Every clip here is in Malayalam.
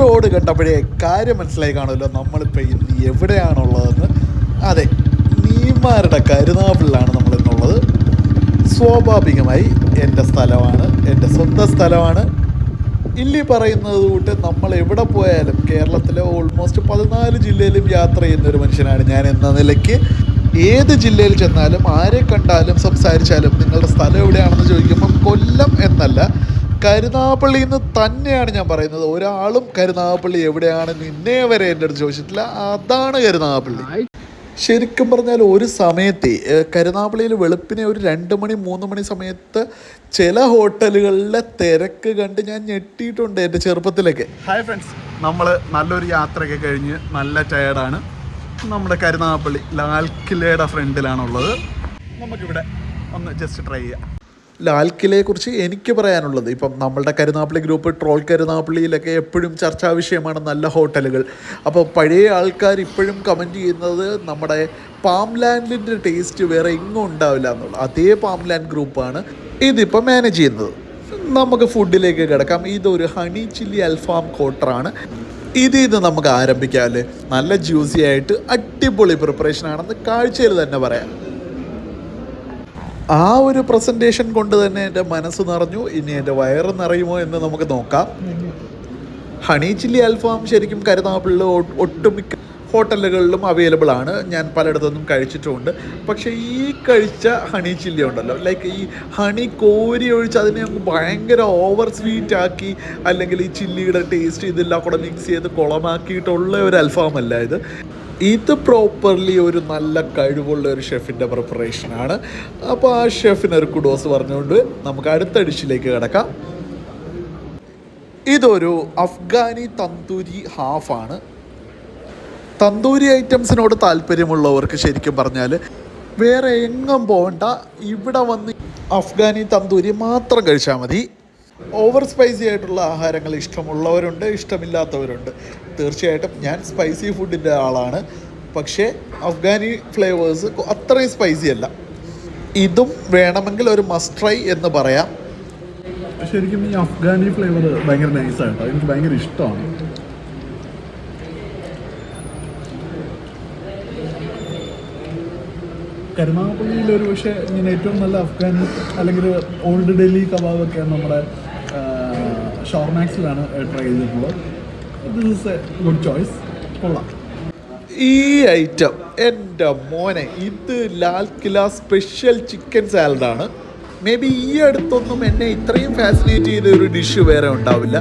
റോഡ് കണ്ടപ്പോഴേ കാര്യം മനസ്സിലായി കാണുമല്ലോ. നമ്മളിപ്പോൾ ഇന്ന് എവിടെയാണുള്ളതെന്ന്. അതെ നീമാരുടെ കരുനാപ്പിളിലാണ് നമ്മളിന്നുള്ളത്. സ്വാഭാവികമായി എന്റെ സ്ഥലമാണ് എന്റെ സ്വന്തം സ്ഥലമാണ്. ഇല്ലി പറയുന്നത് കൂട്ട് നമ്മൾ എവിടെ പോയാലും കേരളത്തിലെ ഓൾമോസ്റ്റ് പതിനാല് ജില്ലയിലും യാത്ര ചെയ്യുന്ന ഒരു മനുഷ്യനാണ് ഞാൻ എന്ന നിലയ്ക്ക്. ഏത് ജില്ലയിൽ ചെന്നാലും ആരെ കണ്ടാലും സംസാരിച്ചാലും നിങ്ങളുടെ സ്ഥലം എവിടെയാണെന്ന് ചോദിക്കുമ്പോൾ കൊല്ലം എന്നല്ല കരുനാഗപ്പള്ളിയിൽ നിന്ന് തന്നെയാണ് ഞാൻ പറയുന്നത്. ഒരാളും കരുനാഗപ്പള്ളി എവിടെയാണ് നിന്നെ വരെ എന്റെ അടുത്ത് ചോദിച്ചിട്ടില്ല. അതാണ് കരുനാഗപ്പള്ളി. ശരിക്കും പറഞ്ഞാൽ ഒരു സമയത്തെ കരുനാഗപ്പള്ളിയിൽ വെളുപ്പിനെ ഒരു രണ്ട് മണി മൂന്ന് മണി സമയത്ത് ചില ഹോട്ടലുകളിലെ തിരക്ക് കണ്ട് ഞാൻ ഞെട്ടിയിട്ടുണ്ട് എന്റെ ചെറുപ്പത്തിലൊക്കെ. ഹായ് ഫ്രണ്ട്സ് നമ്മൾ നല്ലൊരു യാത്രയൊക്കെ കഴിഞ്ഞ് നല്ല ടയർഡാണ് നമ്മുടെ കരുനാഗപ്പള്ളി ലാൽ കിലയുടെ ഫ്രണ്ടിലാണുള്ളത് നമുക്കിവിടെ ഒന്ന് ജസ്റ്റ് ട്രൈ ചെയ്യാം. ലാൽ കിലയെ കുറിച്ച് എനിക്ക് പറയാനുള്ളത് ഇപ്പം നമ്മളുടെ കരുനാപ്പള്ളി ഗ്രൂപ്പ് ട്രോൾ കരുനാപ്പള്ളിയിലൊക്കെ എപ്പോഴും ചർച്ചാ വിഷയമാണ് നല്ല ഹോട്ടലുകൾ. അപ്പോൾ പഴയ ആൾക്കാർ ഇപ്പോഴും കമന്റ് ചെയ്യുന്നത് നമ്മുടെ പാംലാൻഡിന്റെ ടേസ്റ്റ് വേറെ എങ്ങും ഉണ്ടാവില്ല എന്നുള്ളത് അതേ പാംലാൻഡ് ഗ്രൂപ്പാണ് ഇതിപ്പോൾ മാനേജ് ചെയ്യുന്നത്. നമുക്ക് ഫുഡിലേക്ക് കിടക്കാം. ഇതൊരു ഹണി ചില്ലി അൽഫാം കോട്ടറാണ് ഇത് ഇത് നമുക്ക് ആരംഭിക്കാം അല്ലേ? നല്ല ജ്യൂസി ആയിട്ട് അടിപൊളി പ്രിപ്പറേഷൻ ആണെന്ന് കാഴ്ചയിൽ തന്നെ പറയാം. ആ ഒരു പ്രസന്റേഷൻ കൊണ്ട് തന്നെ എന്റെ മനസ്സ് നിറഞ്ഞു. ഇനി എന്റെ വയറ് നിറയുമോ എന്ന് നമുക്ക് നോക്കാം. ഹണി ചില്ലി അൽഫാം ശരിക്കും കരുതാപ്പിള്ള ഒട്ടുമിക്ക ഹോട്ടലുകളിലും അവൈലബിൾ ആണ്. ഞാൻ പലയിടത്തുനിന്നും കഴിച്ചിട്ടുമുണ്ട് പക്ഷേ ഈ കഴിച്ച ഹണി ചില്ലി ഉണ്ടല്ലോ. ലൈക്ക് ഈ ഹണി കോരി ഒഴിച്ച് അതിനെ നമുക്ക് ഭയങ്കര ഓവർ സ്വീറ്റ് ആക്കി അല്ലെങ്കിൽ ഈ ചില്ലിയുടെ ടേസ്റ്റ് ഇതെല്ലാം കൂടെ മിക്സ് ചെയ്ത് കുളമാക്കിയിട്ടുള്ള ഒരു അൽഫാമല്ല ഇത്. ഇത് പ്രോപ്പർലി ഒരു നല്ല കഴിവുള്ള ഒരു ഷെഫിന്റെ പ്രിപ്പറേഷനാണ് അപ്പോൾ ആ ഷെഫിന് ഒരു കുഡോസ് പറഞ്ഞുകൊണ്ട് നമുക്ക് അടുത്ത ഡിഷിലേക്ക് കിടക്കാം. ഇതൊരു അഫ്ഗാനി തന്തൂരി ഹാഫാണ് തന്തൂരി ഐറ്റംസിനോട് താല്പര്യമുള്ളവർക്ക് ശരിക്കും പറഞ്ഞാൽ വേറെ എങ്ങും പോകണ്ട ഇവിടെ വന്ന് അഫ്ഗാനി തന്തൂരി മാത്രം കഴിച്ചാൽ മതി. ഓവർ സ്പൈസി ആയിട്ടുള്ള ആഹാരങ്ങൾ ഇഷ്ടമുള്ളവരുണ്ട് ഇഷ്ടമില്ലാത്തവരുണ്ട്. തീർച്ചയായിട്ടും ഞാൻ സ്പൈസി ഫുഡിന്റെ ആളാണ്. പക്ഷേ അഫ്ഗാനി ഫ്ലേവേഴ്സ് അത്രയും സ്പൈസി അല്ല. ഇതും വേണമെങ്കിൽ ഒരു മസ്റ്റ് ട്രൈ എന്ന് പറയാം. ശരിക്കും ഈ അഫ്ഗാനി ഫ്ലേവർ ഭയങ്കര നൈസാണ് കേട്ടോ എനിക്ക് ഭയങ്കര ഇഷ്ടമാണ്. കരുനാഗപ്പള്ളിയിൽ ഒരു പക്ഷേ ഇങ്ങനെ ഏറ്റവും നല്ല അഫ്ഗാനി അല്ലെങ്കിൽ ഓൾഡ് ഡൽഹി കബാബൊക്കെയാണ് നമ്മുടെ ഷോർമാക്സിലാണ് ട്രൈ ചെയ്തിട്ടുള്ളത്. This is a good choice കൊള്ളാം. ഈ ഐറ്റം എന്റെ മോനെ ഇത് ലാൽ കില സ്പെഷ്യൽ ചിക്കൻ സാലഡാണ് മേ ബി ഈ അടുത്തൊന്നും എന്നെ ഇത്രയും ഫാസിനേറ്റ് ചെയ്ത ഒരു ഡിഷ് വേറെ ഉണ്ടാവില്ല.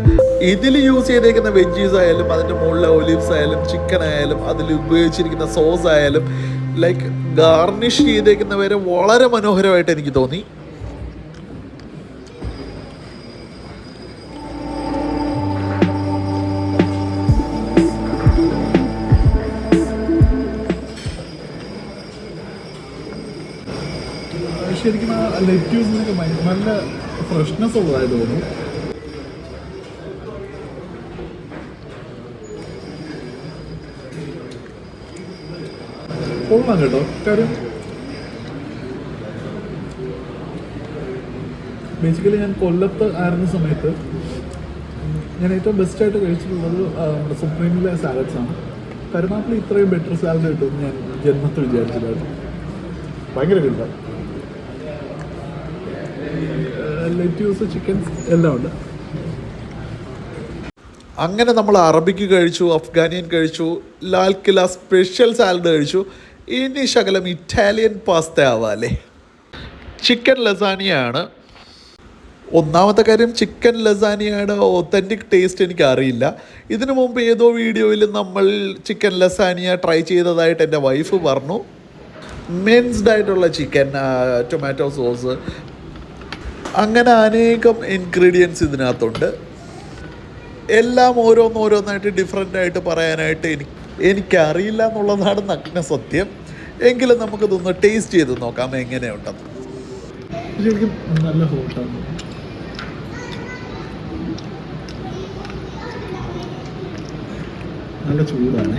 ഇതിൽ യൂസ് ചെയ്തേക്കുന്ന വെജീസ് ആയാലും അതിന്റെ മുകളിലെ ഒലിവ്സ് ആയാലും ചിക്കൻ ആയാലും അതിൽ ഉപയോഗിച്ചിരിക്കുന്ന സോസ് ആയാലും ലൈക്ക് ഗാർണിഷ് ചെയ്തേക്കുന്ന വരെ വളരെ മനോഹരമായിട്ട് എനിക്ക് തോന്നി. ശരിക്കും ആ ലെറ്റ്യൂസിനൊക്കെ നല്ല ഫ്രഷ്നെസ് ഉള്ളതായി തോന്നുന്നു. കൊള്ളാം കേട്ടോ. കാര്യം ബേസിക്കലി ഞാൻ കൊല്ലത്ത് ആയിരുന്ന സമയത്ത് ഞാൻ ഏറ്റവും ബെസ്റ്റായിട്ട് കഴിച്ചിട്ടുള്ളത് നമ്മുടെ സുപ്രീമിലെ സാലഡ്സ് ആണ്. കരുനാപ്പിളി ഇത്രയും ബെറ്റർ സാലഡ് കിട്ടുമെന്ന് ഞാൻ ജന്മത്തിൽ വിചാരിച്ചില്ലായിരുന്നു ഭയങ്കര കിട്ടാം ലെറ്റ്യൂസ് ചിക്കൻസ് എല്ലാം ഉണ്ട്. അങ്ങനെ നമ്മൾ അറബിക്ക് കഴിച്ചു അഫ്ഗാനിയൻ കഴിച്ചു ലാൽ കില സ്പെഷ്യൽ സാലഡ് കഴിച്ചു. ഇനി ശകലം ഇറ്റാലിയൻ പാസ്ത ആവാല്ലേ? ചിക്കൻ ലസാനിയാണ് ഒന്നാമത്തെ കാര്യം ചിക്കൻ ലസാനിയയുടെ ഒത്തന്റിക് ടേസ്റ്റ് എനിക്ക് അറിയില്ല. ഇതിനു മുമ്പ് ഏതോ വീഡിയോയിൽ നമ്മൾ ചിക്കൻ ലസാനിയ ട്രൈ ചെയ്തതായിട്ട് എന്റെ വൈഫ് പറഞ്ഞു. മിൻസ്ഡ് ആയിട്ടുള്ള ചിക്കൻ ടൊമാറ്റോ സോസ് അങ്ങനെ അനേകം ഇൻഗ്രീഡിയൻസ് ഇതിനകത്തുണ്ട്. എല്ലാം ഓരോന്നോരോന്നായിട്ട് ഡിഫറെന്റ് ആയിട്ട് പറയാനായിട്ട് എനിക്ക് എനിക്കറിയില്ല എന്നുള്ളതാണ് നഗ്ന സത്യം. എങ്കിലും നമുക്കിതൊന്ന് ടേസ്റ്റ് ചെയ്ത് നോക്കാം എങ്ങനെയുണ്ടെന്ന്. നല്ല നല്ല ചൂടാണ്.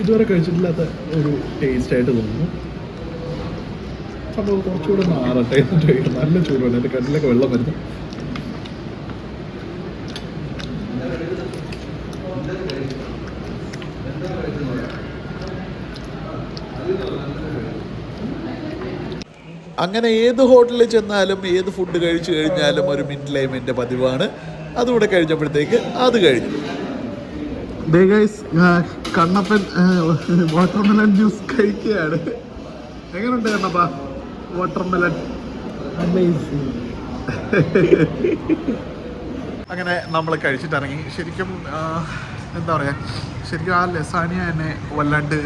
ഇതുവരെ കഴിച്ചിട്ടില്ലാത്ത ഒരു ടേസ്റ്റ് ആയിട്ട് തോന്നുന്നു. അപ്പോൾ കുറച്ചുകൂടെ മാറട്ടെ എന്നിട്ട് നല്ല ചൂടുണ്ട് എന്റെ കണ്ണിലൊക്കെ വെള്ളം വരുന്നു. അങ്ങനെ ഏത് ഹോട്ടലിൽ ചെന്നാലും ഏത് ഫുഡ് കഴിച്ചു കഴിഞ്ഞാലും ഒരു മിനിറ്റ് ലൈം എന്റെ പതിവാണ്. അതുകൂടെ കഴിഞ്ഞപ്പോഴത്തേക്ക് അത് കഴിഞ്ഞു. ഗൈസ് കണ്ണപ്പൻ വാട്ടർമെലൺ ജ്യൂസ് കഴിക്കുകയാണ്. എങ്ങനെയുണ്ട് കണ്ണപ്പ? വാട്ടർമെലൺ അങ്ങനെ നമ്മൾ കഴിച്ചിട്ടിറങ്ങി. ശരിക്കും എന്താ പറയുക ശരിക്കും ആ ലസാനിയ എന്നെ വല്ലാണ്ട്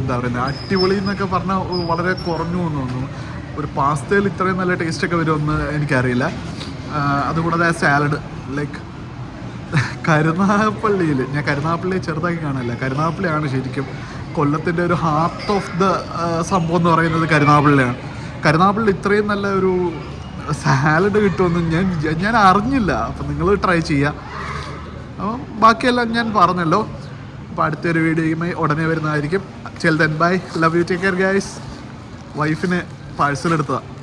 എന്താ പറയുന്നത് അടിപൊളി എന്നൊക്കെ പറഞ്ഞാൽ വളരെ കുറഞ്ഞു എന്ന് തോന്നുന്നു. ഒരു പാസ്തയിൽ ഇത്രയും നല്ല ടേസ്റ്റൊക്കെ വരുമെന്ന് എനിക്കറിയില്ല. അതുകൂടാതെ സാലഡ് ലൈക്ക് കരുനാഗപ്പള്ളിയിൽ ഞാൻ കരുനാഗപ്പള്ളി ചെറുതാക്കി കാണില്ല കരുനാഗപ്പള്ളിയാണ് ശരിക്കും കൊല്ലത്തിന്റെ ഒരു ഹാർട്ട് ഓഫ് ദ സംഭവം എന്ന് പറയുന്നത് കരുനാഗപ്പള്ളിയാണ്. കരുനാഗപ്പള്ളി ഇത്രയും നല്ല ഒരു സാലഡ് കിട്ടുമെന്ന് ഞാൻ ഞാൻ അറിഞ്ഞില്ല. അപ്പം നിങ്ങൾ ട്രൈ ചെയ്യുക അപ്പം ബാക്കിയെല്ലാം ഞാൻ പറഞ്ഞല്ലോ. അപ്പോൾ അടുത്തൊരു വീഡിയോയുമായി ഉടനെ വരുന്നതായിരിക്കും. ചെൽ then bye love you take care guys വൈഫിന് പാഴ്സൽ എടുത്തതാണ്